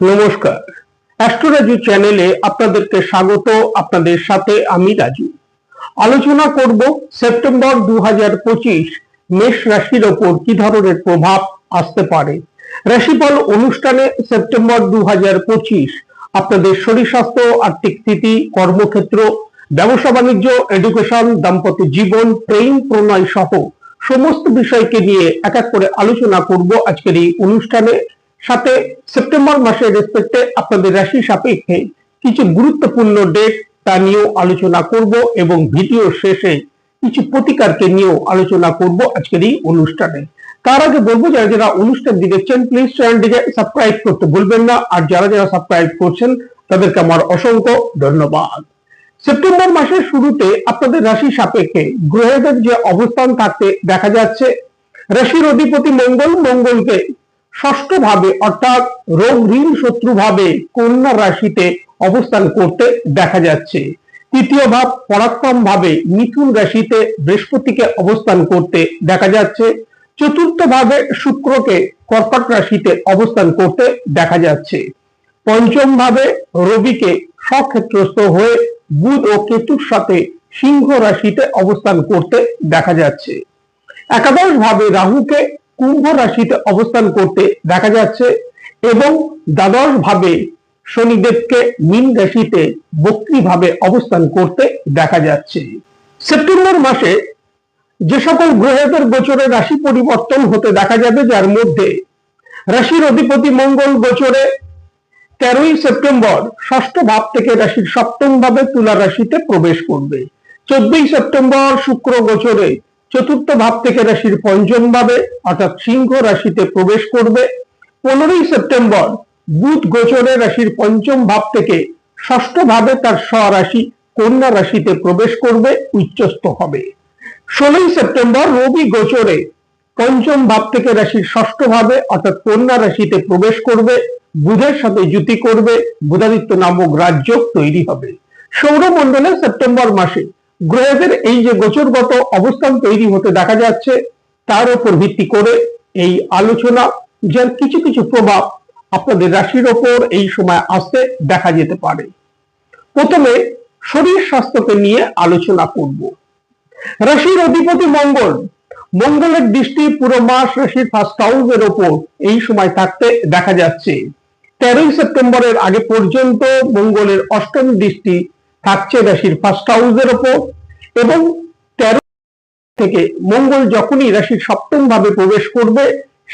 নমস্কার। অ্যাস্ট্রোরাজু চ্যানেলে আপনাদেরকে স্বাগত, আপনাদের সাথে আমি রাজু। আলোচনা করব সেপ্টেম্বর দু হাজার পঁচিশ মেষ রাশির ওপর কি ধরনের প্রভাব আসতে পারে। রাশিফল অনুষ্ঠানে সেপ্টেম্বর দু হাজার পঁচিশ আপনাদের শরীর স্বাস্থ্য, আর্থিক স্থিতি, কর্মক্ষেত্র, ব্যবসা বাণিজ্য এডুকেশন দাম্পত্য জীবন, প্রেম, প্রণয় সহ সমস্ত বিষয়কে নিয়ে এক এক করে আলোচনা করব আজকের এই অনুষ্ঠানে। সাথে সেপ্টেম্বর মাসের রেসপেক্টে আপনাদের রাশি সাপেক্ষে কিছু গুরুত্বপূর্ণ ডেট তা নিয়েও আলোচনা করব এবং ভিডিও শেষে কিছু প্রতিকারকে নিয়েও আলোচনা করব আজকের এই অনুষ্ঠানে। তার আগে বলব, যারা যারা অনুষ্ঠান দেখছেন প্লিজ চ্যানেলটিকে সাবস্ক্রাইব করতে ভুলবেন না। আর যারা যারা সাবস্ক্রাইব করছেন, তাদেরকে আমার অসংখ্য ধন্যবাদ। সেপ্টেম্বর মাসের শুরুতে আপনাদের রাশি সাপেক্ষে গ্রহদের যে অবস্থান থাকতে দেখা যাচ্ছে, রাশির অধিপতি মঙ্গল, মঙ্গলকে ষষ্ঠ ভাবে অর্থাৎ রোগ ঋণ শত্রু ভাবে কন্যা রাশিতে অবস্থান করতে দেখা যাচ্ছে। তৃতীয় ভাব পরাক্রম ভাবে মিথুন রাশিতে বৃহস্পতিকে অবস্থান করতে দেখা যাচ্ছে। চতুর্থ ভাবে শুক্রকে কর্কট রাশিতে অবস্থান করতে দেখা যাচ্ছে। পঞ্চম ভাবে রবিকে স্বক্ষেত্রস্থ হয়ে বুধ ও কেতুর সাথে সিংহ রাশিতে অবস্থান করতে দেখা যাচ্ছে। একাদশ ভাবে রাহুকে কুম্ভ রাশিতে অবস্থান করতে দেখা যাচ্ছে এবং দ্বাদশ ভাবে শনিদেবকে মীন রাশিতে বক্রি ভাবে অবস্থান করতে দেখা যাচ্ছে। সেপ্টেম্বর মাসে যে সকল গ্রহদের গোচরে রাশি পরিবর্তন হতে দেখা যাবে, যার মধ্যে রাশির অধিপতি মঙ্গল গোচরে তেরোই সেপ্টেম্বর ষষ্ঠ ভাব থেকে রাশির সপ্তম ভাবে তুলা রাশিতে প্রবেশ করবে। চোদ্দই সেপ্টেম্বর শুক্র গোচরে চতুর্থ ভাব থেকে রাশির পঞ্চম ভাবে, অর্থাৎ সিংহ রাশিতে প্রবেশ করবে। পনেরোই সেপ্টেম্বর, বুধ গোচরে রাশির পঞ্চম ভাব থেকে ষষ্ঠ ভাবে তার স্বরাশি, কন্যা রাশিতে প্রবেশ করবে, উচ্চস্থ হবে। ষোলোই সেপ্টেম্বর, রবি গোচরে পঞ্চম ভাব থেকে রাশির ষষ্ঠ ভাবে, অর্থাৎ কন্যা রাশিতে প্রবেশ করবে, বুধের সাথে জুতি করবে, বুধাদিত্য নামক রাজ্য তৈরি হবে। সৌরমণ্ডলে সেপ্টেম্বর মাসে গ্রহদের এই যে গোচরগত অবস্থান তৈরি হতে দেখা যাচ্ছে, তার উপর ভিত্তি করে এই আলোচনা, যার কিছু কিছু প্রভাব আপনাদের রাশির ওপর এই সময় আসতে দেখা যেতে পারে। প্রথমে শরীর স্বাস্থ্যকে নিয়ে আলোচনা করব। রাশির অধিপতি মঙ্গল। মঙ্গলের দৃষ্টি পুরো মাস রাশির ফার্স্ট হাউসের ওপর এই সময় থাকতে দেখা যাচ্ছে। তেরোই সেপ্টেম্বরের আগে পর্যন্ত মঙ্গলের অষ্টম দৃষ্টি থাকছে রাশির ফার্স্ট হাউসের ওপর এবং তেরো থেকে মঙ্গল যখনই রাশির সপ্তম ভাবে প্রবেশ করবে,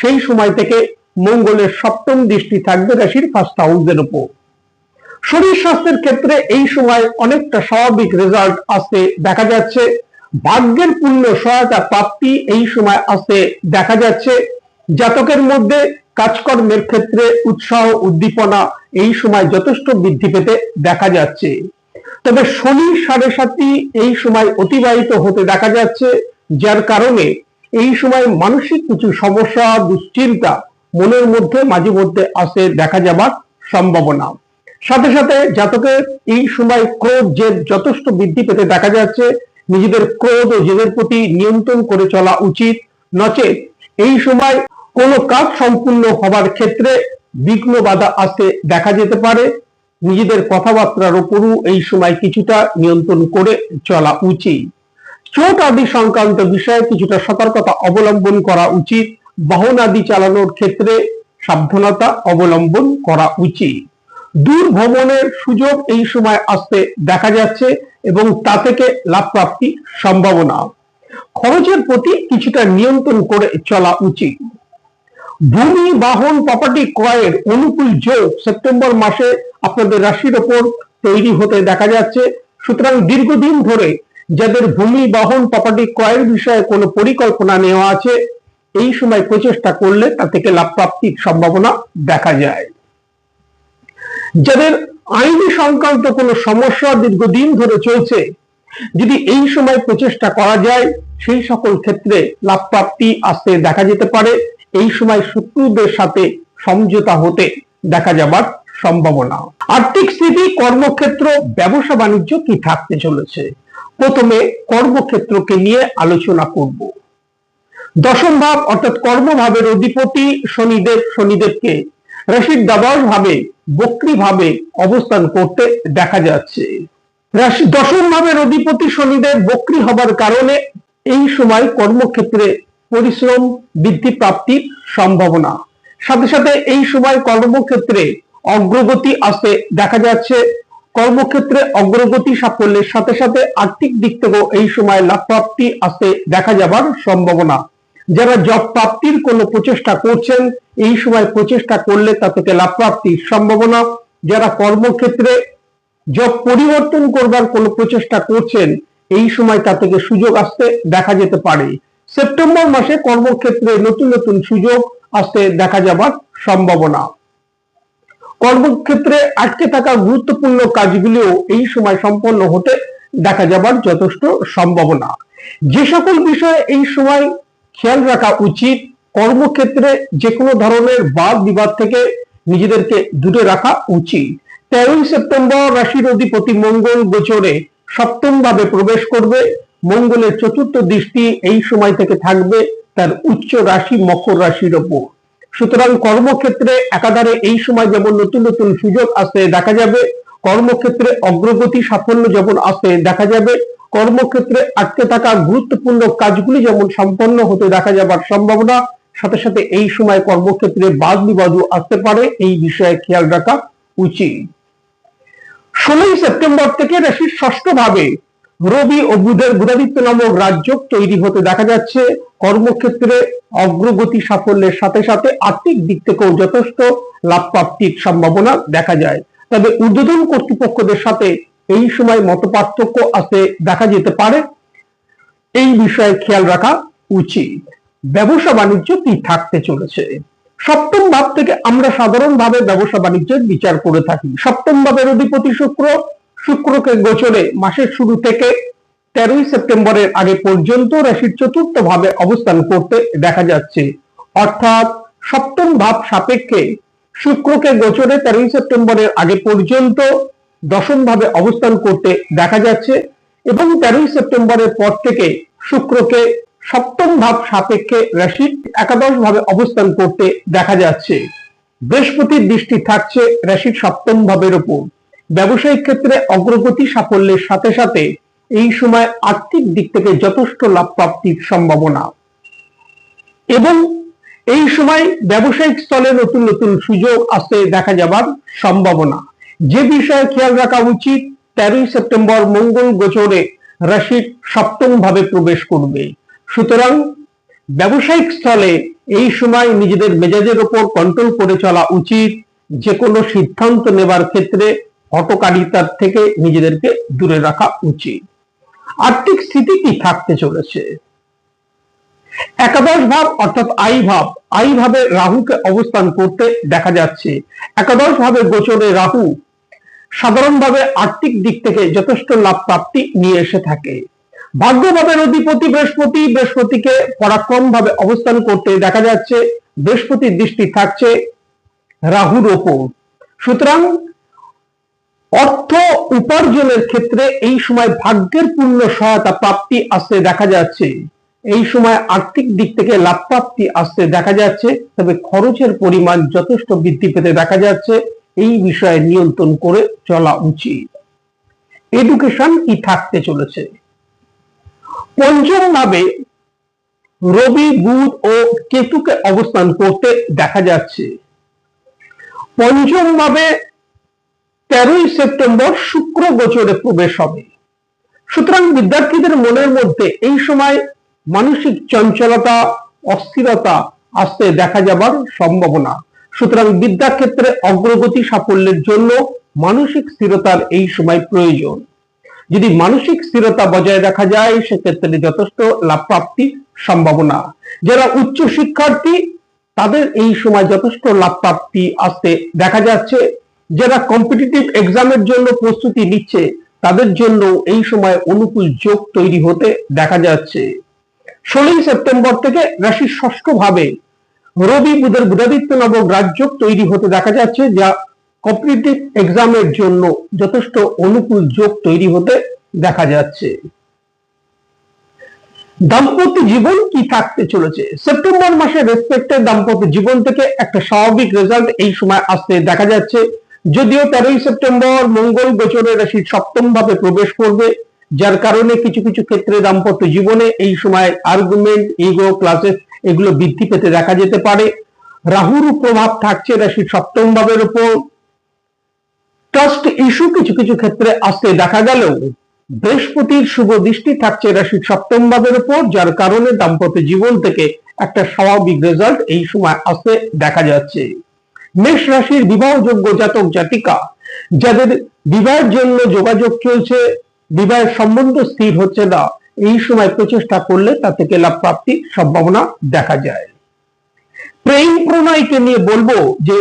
সেই সময় থেকে মঙ্গলের সপ্তম দৃষ্টি থাকবে রাশির ফার্স্ট হাউসের উপর শরীর স্বাস্থ্যের ক্ষেত্রে এই সময় অনেকটা স্বাভাবিক রেজাল্ট আসতে দেখা যাচ্ছে। ভাগ্যের পূর্ণ সহায়তা প্রাপ্তি এই সময় আসতে দেখা যাচ্ছে। জাতকের মধ্যে কাজকর্মের ক্ষেত্রে উৎসাহ, উদ্দীপনা এই সময় যথেষ্ট বৃদ্ধি পেতে দেখা যাচ্ছে। তবে শনি সাড়ে সাতটি এই সময় অতিবাহিত হতে দেখা যাচ্ছে, যার কারণে এই সময় মানসিক কিছু সমস্যা, দুশ্চিন্তা মনের মধ্যে মাঝে মধ্যে আসে দেখা যাবার সম্ভাবনা। সাথে সাথে জাতকের এই সময় ক্রোধ জেদ যথেষ্ট বৃদ্ধি পেতে দেখা যাচ্ছে। নিজেদের ক্রোধ ও জেদের প্রতি নিয়ন্ত্রণ করে চলা উচিত। নচেত এই সময় কোনো কাজ সম্পূর্ণ হবার ক্ষেত্রে বিঘ্ন বাধা আসতে দেখা যেতে পারে। নিজেদের কথাবার্তার উপরও এই সময় কিছুটা নিয়ন্ত্রণ করে চলা উচিত। চোট আদি সংক্রান্ত বিষয়ে কিছুটা সতর্কতা অবলম্বন করা উচিত। বাহন আদি চালানোর ক্ষেত্রে সাবধানতা অবলম্বন করা উচিত। দূর ভ্রমণের সুযোগ এই সময় আসতে দেখা যাচ্ছে এবং তা থেকে লাভ প্রাপ্তি সম্ভাবনা। খরচের প্রতি কিছুটা নিয়ন্ত্রণ করে চলা উচিত। ভূমি, বাহন প্রপার্টি ক্রয়ের অনুকূল যোগ সেপ্টেম্বর মাসে আপনাদের রাশির ওপর তৈরি হতে দেখা যাচ্ছে। সুতরাং দীর্ঘদিন ধরে যাদের ভূমি, বাহন প্রপার্টি ক্রয়ের বিষয়ে কোনো পরিকল্পনা নেওয়া আছে, এই সময় প্রচেষ্টা করলে তা থেকে লাভ প্রাপ্তির সম্ভাবনা দেখা যায়। যাদের আইনি সংক্রান্ত কোনো সমস্যা দীর্ঘদিন ধরে চলছে, যদি এই সময় প্রচেষ্টা করা যায়, সেই সকল ক্ষেত্রে লাভ প্রাপ্তি আসতে দেখা যেতে পারে। এই সময় শত্রুদের সাথে সমঝোতা হতে দেখা যাবার সম্ভাবনা। আর্থিক স্থিতি, কর্মক্ষেত্র, ব্যবসা বাণিজ্য কি থাকতে চলেছে? প্রথমে কর্মক্ষেত্রকে নিয়ে আলোচনা করব। দশম ভাব, অর্থাৎ কর্মভাবের অধিপতি শনিদেব, শনিদেবকে রাশির দ্বাদশ ভাবে, বক্রি ভাবে অবস্থান করতে দেখা যাচ্ছে। রাশি, দশম ভাবের অধিপতি শনিদেব বক্রি হবার কারণে এই সময় কর্মক্ষেত্রে পরিশ্রম বৃদ্ধি প্রাপ্তির সম্ভাবনা। সাথে সাথে এই সময় কর্মক্ষেত্রে অগ্রগতি আসতে দেখা যাচ্ছে। কর্মক্ষেত্রে অগ্রগতি সাফল্যের সাথে সাথে আর্থিক দিক থেকেও এই সময় লাভ প্রাপ্তি আসতে দেখা যাবার সম্ভাবনা। যারা জব প্রাপ্তির কোনো প্রচেষ্টা করছেন, এই সময় প্রচেষ্টা করলে তা থেকে লাভ প্রাপ্তির সম্ভাবনা। যারা কর্মক্ষেত্রে জব পরিবর্তন করবার কোনো প্রচেষ্টা করছেন, এই সময় তা থেকে সুযোগ আসতে দেখা যেতে পারে। সেপ্টেম্বর মাসে কর্মক্ষেত্রে নতুন নতুন সুযোগ আসতে দেখা যাবার সম্ভাবনা। কর্মক্ষেত্রে আটকে থাকা গুরুত্বপূর্ণ কাজগুলিও এই সময় সম্পন্ন হতে দেখা যাবার যথেষ্ট সম্ভাবনা। যে সকল বিষয়ে এই সময় খেয়াল রাখা উচিত, কর্মক্ষেত্রে যে কোনো ধরনের বাদ বিবাদ থেকে নিজেদেরকে দূরে রাখা উচিত। তেরোই সেপ্টেম্বর রাশির অধিপতি মঙ্গল গোচরে সপ্তম ভাবে প্রবেশ করবে। মঙ্গলের চতুর্থ দৃষ্টি এই সময় থেকে থাকবে তার উচ্চ রাশি মকর রাশির ওপর। সুতরাং কর্মক্ষেত্রে একাধারে এই সময় যেমন নতুন নতুন সুযোগ আসতে দেখা যাবে। কর্মক্ষেত্রে অগ্রগতি সাফল্য যেমন আসতে দেখা যাবে। কর্মক্ষেত্রে আটকে থাকা গুরুত্বপূর্ণ কাজগুলি যেমন সম্পন্ন হতে দেখা যাবার সম্ভাবনা, সাথে সাথে এই সময় কর্মক্ষেত্রে বাদ বিবাদও আসতে পারে, এই বিষয়ে খেয়াল রাখা উচিত। ষোলোই সেপ্টেম্বর থেকে রাশির ষষ্ঠ ভাবে রবি ও বুধের বুধাদিত্য নামক রাজ্য তৈরি হতে দেখা যাচ্ছে। কর্মক্ষেত্রে অগ্রগতি সাফল্যের সাথে সাথে আর্থিক দিক থেকেও যথেষ্ট লাভ প্রাপ্তির সম্ভাবনা দেখা যায়। তবে ঊর্ধ্বতন কর্তৃপক্ষদের সাথে এই সময় মত পার্থক্য আসতে দেখা যেতে পারে। এই বিষয়ে খেয়াল রাখা উচিত। ব্যবসা বাণিজ্য কি থাকতে চলেছে? সপ্তম ভাব থেকে আমরা সাধারণভাবে ব্যবসা বাণিজ্যের বিচার করে থাকি। সপ্তম ভাবের অধিপতি শুক্র শুক্রকে গোচরে মাসের শুরু থেকে তেরোই সেপ্টেম্বরের আগে পর্যন্ত রাশির চতুর্থ ভাবে অবস্থান করতে দেখা যাচ্ছে। অর্থাৎ সপ্তম ভাব সাপেক্ষে শুক্রকে গোচরে তেরোই সেপ্টেম্বরের আগে পর্যন্ত দশম ভাবে অবস্থান করতে দেখা যাচ্ছে এবং তেরোই সেপ্টেম্বরের পর থেকে শুক্রকে সপ্তম ভাব সাপেক্ষে রাশির একাদশ ভাবে অবস্থান করতে দেখা যাচ্ছে। বৃহস্পতির দৃষ্টি থাকছে রাশির সপ্তম ভাবের উপর। ব্যবসায়িক ক্ষেত্রে অগ্রগতি সাফল্যের সাথে সাথে এই সময় আর্থিক দিক থেকে যথেষ্ট লাভ প্রাপ্তির সম্ভাবনা। এবং এই সময় ব্যবসায়িক স্থলে নতুন নতুন সুযোগ আসতে দেখা যাবার সম্ভাবনা। যে বিষয়ে খেয়াল রাখা উচিত, তেরোই সেপ্টেম্বর মঙ্গল গোচরে রাশির সপ্তম ভাবে প্রবেশ করবে। সুতরাং ব্যবসায়িক স্থলে এই সময় নিজেদের মেজাজের ওপর কন্ট্রোল করে চলা উচিত। যে কোনো সিদ্ধান্ত নেবার ক্ষেত্রে হটকারিতার থেকে নিজেদেরকে দূরে রাখা উচিত। আর্থিক স্থিতি কি থাকতে চলেছে? একাদশ ভাব অর্থাৎ আই ভাব, আই ভাবে রাহুকে অবস্থান করতে দেখা যাচ্ছে। একাদশ ভাবে গোচরে রাহু সাধারণভাবে আর্থিক দিক থেকে যথেষ্ট লাভ প্রাপ্তি নিয়ে এসে থাকে। ভাগ্যভাবের অধিপতি বৃহস্পতি, বৃহস্পতিকে পরাক্রম ভাবে অবস্থান করতে দেখা যাচ্ছে। বৃহস্পতির দৃষ্টি থাকছে রাহুর ওপর। সুতরাং অর্থ উপার্জনের ক্ষেত্রে এই সময় ভাগ্যের পূর্ণ সহায়তা প্রাপ্তি আসতে দেখা যাচ্ছে। এই সময় আর্থিক দিক থেকে লাভ প্রাপ্তি আসতে দেখা যাচ্ছে, তবে খরচের পরিমাণ যথেষ্ট বৃদ্ধি পেতে দেখা যাচ্ছে। এই বিষয়ে নিয়ন্ত্রণ করে চলা উচিত। এডুকেশন কি থাকতে চলেছে। পঞ্চম ভাবে রবি, বুধ ও কেতুকে অবস্থান করতে দেখা যাচ্ছে। পঞ্চম ভাবে তেরোই সেপ্টেম্বর শুক্র গোচরে প্রবেশ হবে। সুতরাং বিদ্যার্থীদের মনের মধ্যে এই সময় মানসিক চঞ্চলতা, অস্থিরতা আসতে দেখা যাবার সম্ভাবনা। সুতরাং বিদ্যাক্ষেত্রে অগ্রগতি সাফল্যের জন্য মানসিক স্থিরতার এই সময় প্রয়োজন। যদি মানসিক স্থিরতা বজায় রাখা যায়, সেক্ষেত্রে যথেষ্ট লাভ প্রাপ্তির সম্ভাবনা। যারা উচ্চ শিক্ষার্থী, তাদের এই সময় যথেষ্ট লাভ প্রাপ্তি আসতে দেখা যাচ্ছে। যারা কম্পিটিটিভ এক্সামের জন্য প্রস্তুতি নিচ্ছে, তাদের জন্য এই সময় অনুকূল যোগ তৈরি হতে দেখা যাচ্ছে। ষোলোই সেপ্টেম্বর থেকে রাশির ষষ্ঠ ভাবে রবি বুধের বুধাদিত্য নবক রাজ্য তৈরি হতে দেখা যাচ্ছে, যা কম্পিটিটিভ এক্সামের জন্য যথেষ্ট অনুকূল যোগ তৈরি হতে দেখা যাচ্ছে। দাম্পত্য জীবন কি থাকতে চলেছে? সেপ্টেম্বর মাসে রেসপেক্টে দাম্পত্য জীবন থেকে একটা স্বাভাবিক রেজাল্ট এই সময় আসতে দেখা যাচ্ছে। যদিও তেরোই সেপ্টেম্বর মঙ্গল গোচরের রাশির সপ্তম ভাবে প্রবেশ করবে, যার কারণে কিছু কিছু ক্ষেত্রে দাম্পত্য জীবনে এই সময় আর্গুমেন্ট ইগো ক্লাসেস এগুলো বৃদ্ধি পেতে দেখা যেতে পারে। রাহুর প্রভাব থাকছে রাশির সপ্তম ভাবের উপর। ট্রাস্ট ইস্যু কিছু কিছু ক্ষেত্রে আসতে দেখা গেলেও বৃহস্পতির শুভ দৃষ্টি থাকছে রাশির সপ্তম ভাবের উপর, যার কারণে দাম্পত্য জীবন থেকে একটা স্বাভাবিক রেজাল্ট এই সময় আসতে দেখা যাচ্ছে। মেষ রাশির বিবাহযোগ্য জাতক জাতিকা, যাদের বিবাহের জন্য যোগাযোগ চলছে, বিবাহের সম্বন্ধ স্থির হচ্ছে না, এই সময় প্রচেষ্টা করলে তা থেকে লাভ প্রাপ্তির সম্ভাবনা দেখা যায়। প্রেম প্রণয়কে নিয়ে বলব যে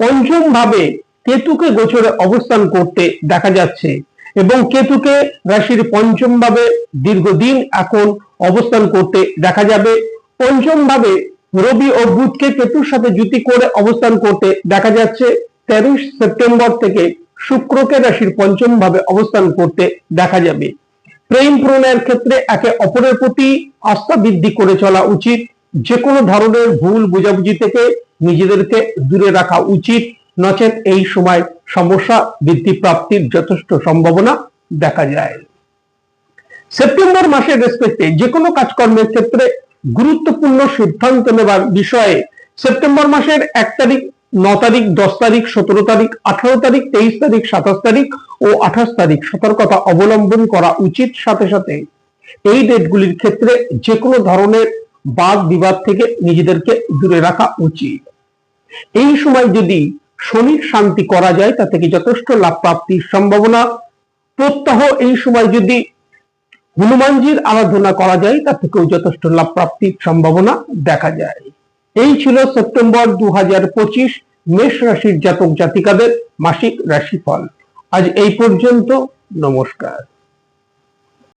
পঞ্চম ভাবে কেতুকে গোচরে অবস্থান করতে দেখা যাচ্ছে এবং কেতুকে রাশির পঞ্চম ভাবে দীর্ঘদিন এখন অবস্থান করতে দেখা যাবে। পঞ্চম ভাবে রবি ও বুধকে কেতুর সাথে জুতি করে অবস্থান করতে দেখা যাচ্ছে তেরোই সেপ্টেম্বর থেকে শুক্রকে রাশির পঞ্চম ভাবে অবস্থান করতে দেখা যাবে। প্রেম প্রণয়ের ক্ষেত্রে একে অপরের প্রতি আস্থা বৃদ্ধি করে চলা উচিত। যে কোনো ধরনের ভুল বুঝাবুঝি থেকে নিজেদেরকে দূরে রাখা উচিত। নচেত এই সময় সমস্যা বৃদ্ধি প্রাপ্তির যথেষ্ট সম্ভাবনা দেখা যায়। সেপ্টেম্বর মাসের রেসপেক্টে যে কোনো কাজকর্মের ক্ষেত্রে গুরুত্বপূর্ণ সিদ্ধান্ত নেবার বিষয়ে সেপ্টেম্বর মাসের এক তারিখ, ন তারিখ, দশ তারিখ, সতেরো তারিখ, আঠারো তারিখ, তেইশ তারিখ, সাতাশ তারিখ ও আঠাশ তারিখ সতর্কতা অবলম্বন করা উচিত সাথে সাথে। এই ডেটগুলির ক্ষেত্রে যে কোনো ধরনের বাদ বিবাদ থেকে নিজেদেরকে দূরে রাখা উচিত। এই সময় যদি শনির শান্তি করা যায় তা থেকে যথেষ্ট লাভ প্রাপ্তির সম্ভাবনা? প্রত্যহ এই সময় যদি হনুমানজির আরাধনা করা যায় তা থেকেও যথেষ্ট লাভ প্রাপ্তির সম্ভাবনা দেখা যায়। এই ছিল সেপ্টেম্বর দু হাজার পঁচিশ মেষ রাশির জাতক জাতিকাদের মাসিক রাশিফল। আজ এই পর্যন্ত, নমস্কার।